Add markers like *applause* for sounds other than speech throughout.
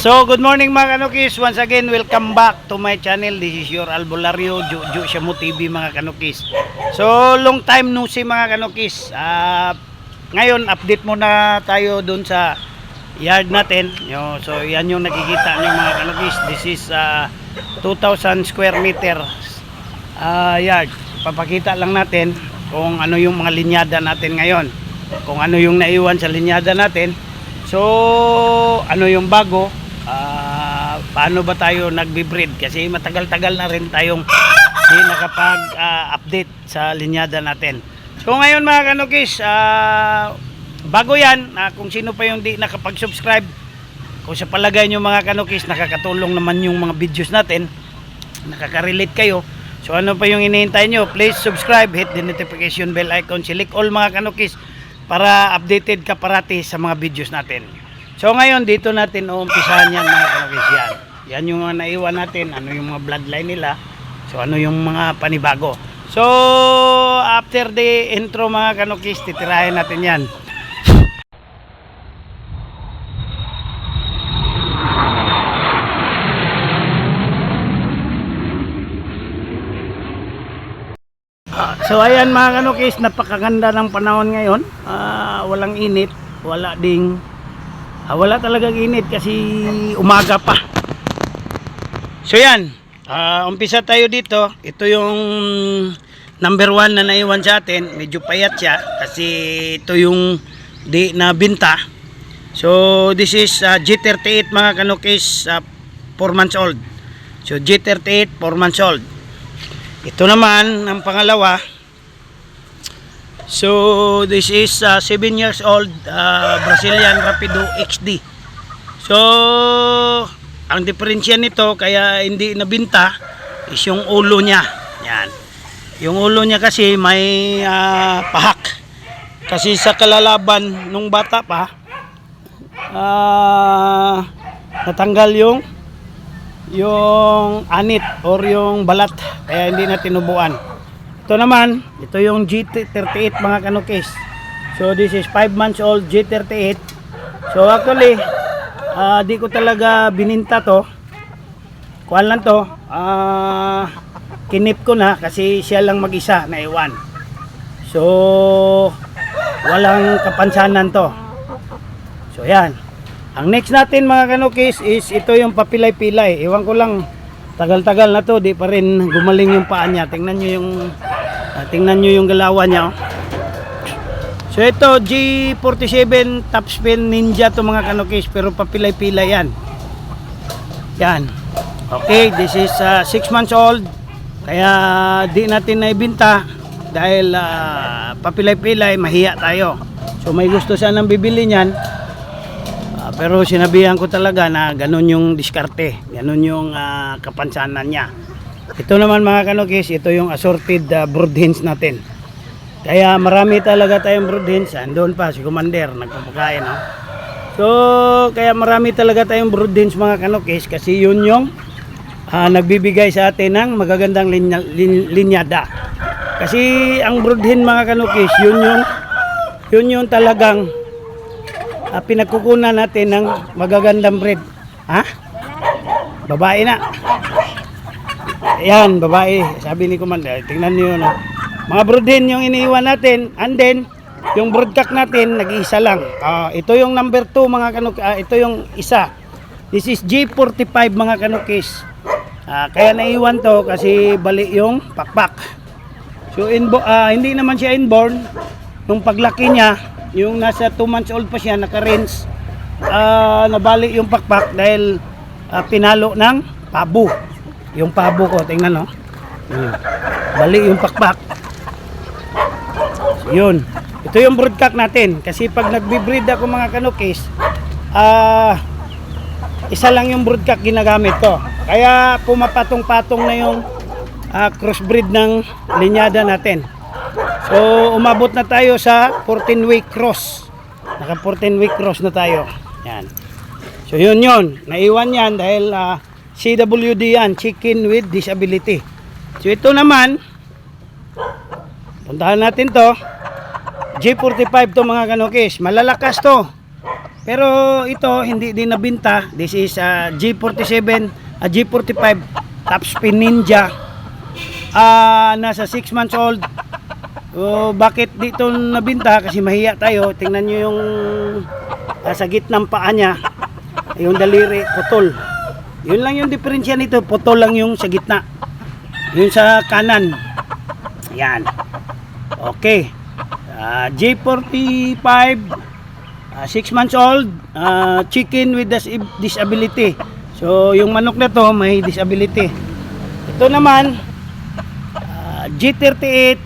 So, good morning mga kanukis. Once again, welcome back to my channel. This is your Albulario, Juju Shamu TV mga kanukis. So, long time no see mga kanukis. Ah, ngayon, update muna tayo dun sa yard natin. So, yan yung nakikita niyo mga kanukis. This is ah, 2,000 square meter ah, yard. Papakita lang natin kung ano yung mga linyada natin ngayon. Kung ano yung naiwan sa linyada natin. So, ano yung bago? Ah, paano ba tayo nagbe-breed? Kasi matagal-tagal na rin tayong di nakapag-update sa linyada natin. So, ngayon mga kanukis, ah, bago yan, ah, kung sino pa yung di nakapag-subscribe, kung sa palagay nyo mga kanukis, nakakatulong naman yung mga videos natin, nakaka-relate kayo. So ano pa yung hinihintay nyo? Please subscribe, hit the notification bell icon, select all mga kanukis para updated ka parati sa mga videos natin. So ngayon dito natin uumpisahan yan mga kanukis yan. Yung mga naiwan natin, ano yung mga bloodline nila. So ano yung mga panibago. So after the intro mga kanukis, titirahin natin yan. So ayan mga kanukis, napakaganda ng panahon ngayon. Ah, walang init, wala ding ah, wala talagang init kasi umaga pa. So yan, ah, umpisa tayo dito. Ito yung number one na naiwan sa atin. Medyo payat siya kasi ito yung di na binta. So this is ah, G38 mga kanukis, 4 months old. So G38 4 months old. Ito naman ang pangalawa. So this is 7 years old uh, Brazilian Rapido XD. So ang diferensya nito kaya hindi nabinta is yung ulo niya. Yan. Yung ulo niya kasi may ah, pahak. Kasi sa kalalaban nung bata pa ah, natanggal yung yung anit or yung balat kaya hindi na tinubuan ito naman ito yung G38 mga kanukis. So this is 5 months old G38 so actually ah, di ko talaga bininta to. Kuhan lang to. Ah, kinip ko na kasi siya lang mag isa na iwan. So walang kapansanan to. So yan. Ang next natin mga kanukis is ito yung papilay-pilay. Iwan ko lang tagal-tagal na to, di pa rin gumaling yung paa niya. Tingnan niyo yung ah, tingnan niyo yung galawan niya. oh. So ito G47 top spin ninja to mga kanukis pero papilay-pilay yan. Yan. Okay, this is 6 months old. Kaya di natin naibinta dahil ah, papilay-pilay mahiya tayo. So may gusto sanang bibili niyan. Ah, pero sinabihan ko talaga na ganun yung diskarte, ganun yung ah, kapansanan niya. Ito naman mga kanukis, ito yung assorted uh, broodhens natin. Kaya marami talaga tayong broodhens. Andun pa si Commander, nagpapakain. No? So, kaya marami talaga tayong broodhens mga kanukis kasi yun yung ah, nagbibigay sa atin ng magagandang linya, lin- linyada. Kasi ang broodhen mga kanukis, yun yung yun yung talagang ah, pinagkukunan natin ng magagandang breed. Ha? Babae na. Yan, babae. Sabi ni Commander, tingnan niyo na. Mga broodin yung iniiwan natin. And then, yung broodcock natin, nag-iisa lang. Ah, ito yung number 2 mga kanuk. ah, ito yung isa. This is G45 mga kanukis. Ah, kaya naiwan to kasi bali yung pakpak. So inbo, ah, hindi naman siya inborn. Nung paglaki niya, yung nasa 2 months old pa siya, naka-rinse, ah, nabali yung pakpak dahil ah, pinalo ng pabo. Yung pabo ko, tingnan no. Bali yung pakpak. So, yun. Ito yung broodcock natin. Kasi pag nagbe-breed ako mga kanukis, ah, isa lang yung broodcock ginagamit ko. Kaya pumapatong-patong na yung ah, crossbreed ng linyada natin. So, umabot na tayo sa 14 week cross. Naka 14 week cross na tayo. Yan. So, yun yun. Naiwan yan dahil ah, CWD yan, Chicken with Disability. So, ito naman, puntahan natin to. G45 to mga kanukis. Malalakas to. Pero ito hindi din nabinta. This is a G47, a G45 top spin Ninja. Ah, nasa 6 months old. Oh, bakit dito nabinta? Kasi mahiya tayo. Tingnan nyo yung ah, sa gitnang paa niya. Yung daliri, putol. Yun lang yung diferensya nito. Putol lang yung sa gitna. Yun sa kanan. Yan. Okay. Ah, J45 6 months old ah, chicken with dis- disability. So yung manok na to may disability. Ito naman ah, G38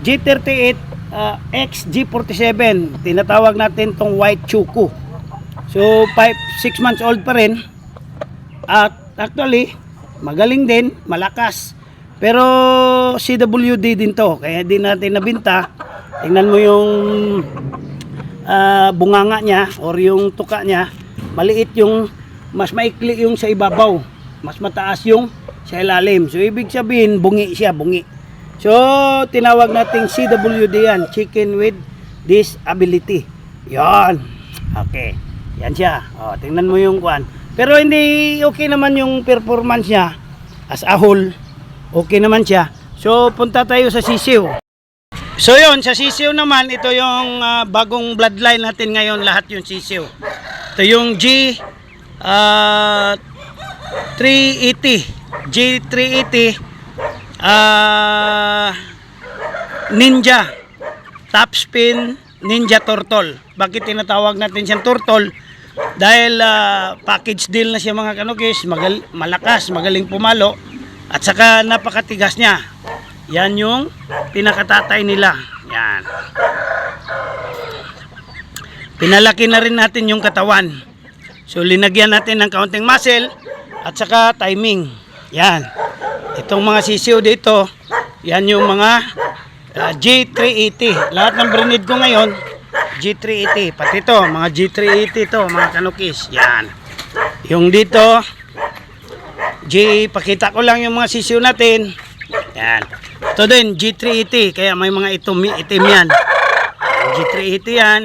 G38 ah, X G47 tinatawag natin tong white chuku. So 5 6 months old pa rin. At actually magaling din, malakas. Pero CWD din to, kaya di natin nabinta. Tingnan mo yung ah, bunganga niya or yung tuka niya, maliit yung mas maikli yung sa ibabaw, mas mataas yung sa ilalim. So ibig sabihin bungi siya, bungi. So tinawag nating CWD yan, chicken with disability. Yan. Okay. Yan siya. O, tingnan mo yung kwan. Pero hindi okay naman yung performance niya as a whole. Okay naman siya. So punta tayo sa sisiw. So yon sa sisiw naman, ito yung ah, bagong bloodline natin ngayon, lahat yung sisiw. Ito yung G ah, 380. G380 ah, Ninja Top Spin Ninja Turtle. Bakit tinatawag natin siyang turtle? Dahil ah, package deal na siya mga kanukis, magal- malakas, magaling pumalo, at saka napakatigas niya. Yan yung pinakatatay nila. Yan. Pinalaki na rin natin yung katawan. So linagyan natin ng kaunting muscle at saka timing. Yan. Itong mga sisiw dito, yan yung mga ah, G380. Lahat ng brinid ko ngayon, G380. Pati ito, mga G380 to, mga kanukis. Yan. Yung dito, G, pakita ko lang yung mga sisiw natin. Yan. Ito din, G380. Kaya may mga itim, itim yan. G380 yan.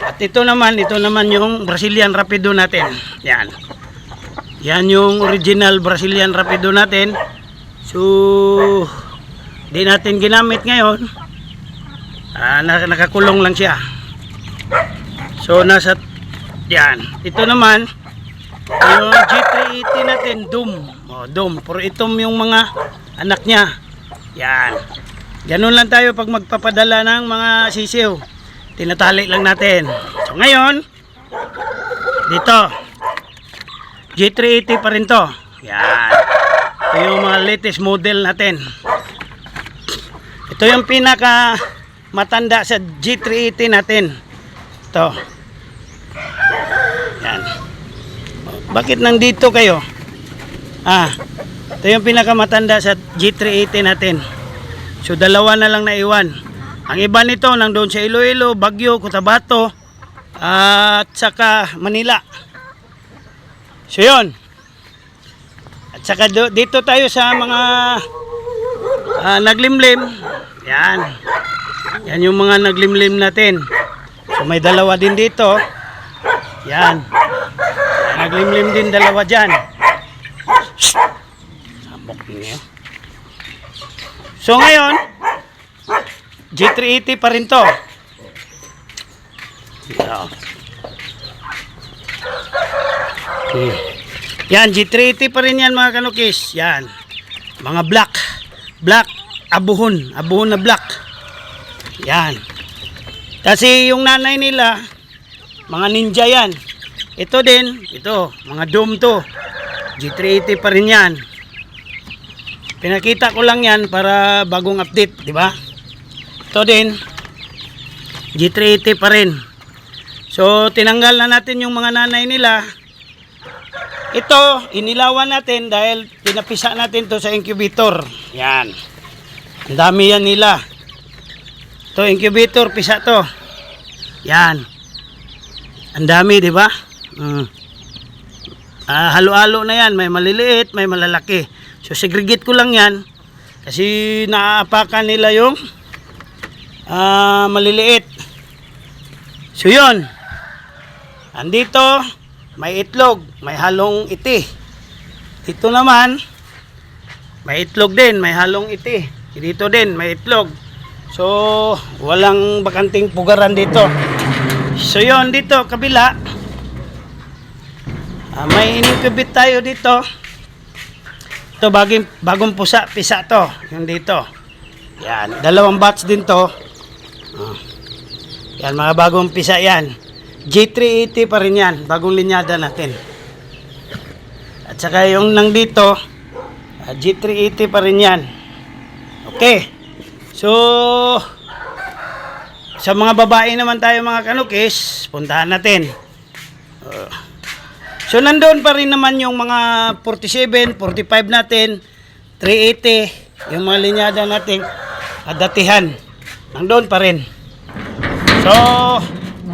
At ito naman, ito naman yung Brazilian Rapido natin. Yan. Yan yung original Brazilian Rapido natin. So, di natin ginamit ngayon. Ah, na- nakakulong lang siya. So, nasa, yan. Ito naman, yung G380 natin, Doom. O, Doom. Pero itom yung mga anak niya. Yan. Ganun lang tayo pag magpapadala ng mga sisiw. Tinatali lang natin. So, ngayon, dito, G380 pa rin to. Yan. Ito yung mga latest model natin. Ito yung pinaka matanda sa G380 natin. Ito. Yan. Bakit nandito kayo? Ah, ito yung pinakamatanda sa G380 natin. So dalawa na lang naiwan. Ang iba nito nandun sa Iloilo, Bagyo, Cotabato, at saka Manila. So yun. At saka dito tayo sa mga ah, naglimlim. Yan. Yan yung mga naglimlim natin. So may dalawa din dito. Yan. Naglimlim din dalawa dyan. Sabok niyo. So ngayon, G380 pa rin to. Hmm. Yan, G380 pa rin yan mga kanukis. Yan. Mga black. Black. Abuhon. Abuhon na black. Yan. Kasi yung nanay nila, mga ninja yan. Ito din, ito, mga dome to. G380 pa rin yan. Pinakita ko lang yan para bagong update, di ba? Ito din, G380 pa rin. So, tinanggal na natin yung mga nanay nila. Ito, inilawan natin dahil pinapisa natin to sa incubator. Yan. Ang dami yan nila. To incubator, pisa to. Yan. Ang dami, di ba? Mm. Ah, halo-halo na yan. May maliliit, may malalaki. So, segregate ko lang yan. Kasi naaapakan nila yung ah, maliliit. So yun. Andito, may itlog, may halong iti. Dito naman, may itlog din, may halong iti. Dito din, may itlog. So, walang bakanting pugaran dito. So yun, dito, kabila. Ah, may incubate tayo dito. Ito, bagong, bagong pusa, pisa to. Yung dito. Yan, dalawang batch din to. Ah. Yan, mga bagong pisa yan. G380 pa rin yan, bagong linyada natin. At saka yung nang dito, ah, G380 pa rin yan. Okay. So, sa mga babae naman tayo mga kanukis, puntahan natin. Uh, so, nandun pa rin naman yung mga 47, 45 natin, 380, yung mga linyada natin, at datihan. Nandun pa rin. So,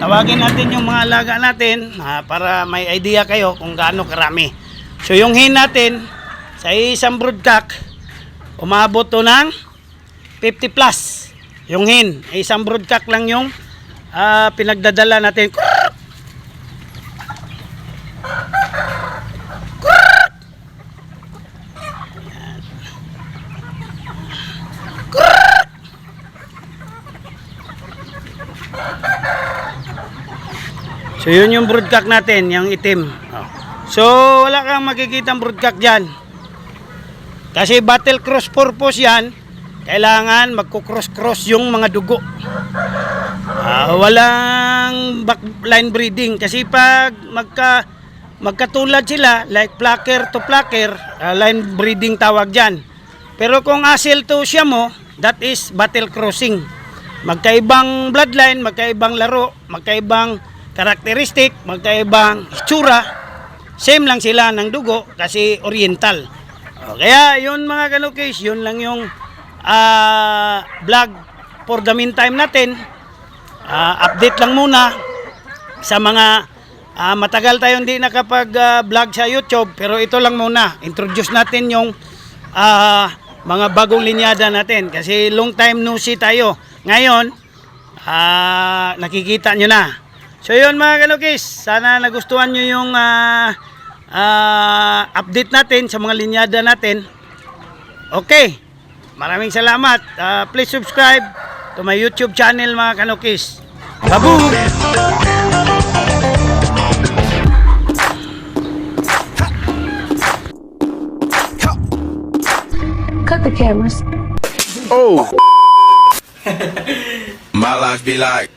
tawagin natin yung mga alaga natin ah, para may idea kayo kung gaano karami. So, yung hen natin, sa isang broodcock, umabot to ng 50 plus. Yung hen, isang broodcock lang yung ah, pinagdadala natin. So yun yung broodcock natin, yung itim. So wala kang makikita broodcock dyan. Kasi battle cross purpose yan, kailangan magkukross-cross yung mga dugo. Ah, walang backline breeding kasi pag magka magkatulad sila like plucker to plucker, ah, line breeding tawag diyan. Pero kung asil to siya mo, that is battle crossing. Magkaibang bloodline, magkaibang laro, magkaibang karakteristik, magkaibang itsura. Same lang sila ng dugo kasi oriental. O, kaya yun mga kanukis, yun lang yung ah, vlog for the meantime natin. Ah, update lang muna sa mga ah, matagal tayo hindi nakapag-vlog sa YouTube pero ito lang muna. Introduce natin yung ah, mga bagong linyada natin kasi long time no see tayo. Ngayon, ah, nakikita nyo na. So yun mga kanukis, sana nagustuhan nyo yung ah, ah, update natin sa mga linyada natin. Okay, maraming salamat. Ah, please subscribe to my YouTube channel mga kanukis. Babu! Cut the cameras. Oh. *laughs* My life be like.